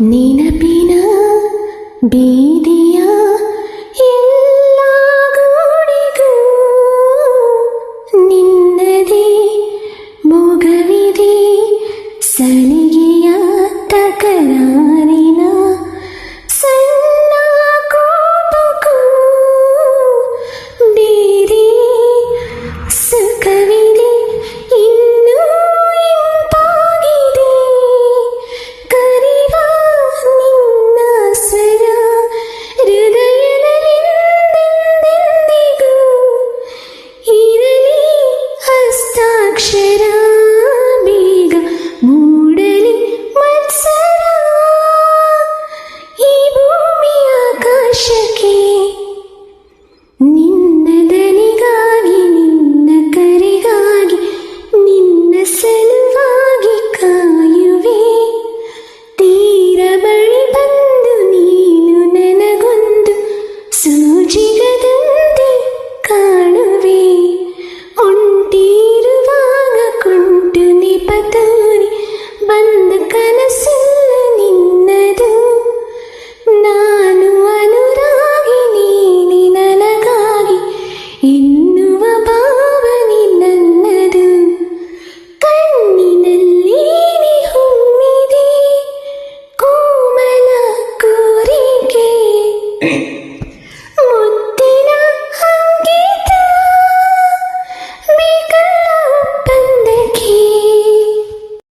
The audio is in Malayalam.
Nina Bina Bina അക്ഷരാമേഘ മൂടലി ഈ ഭൂമി ആകാശ Hey.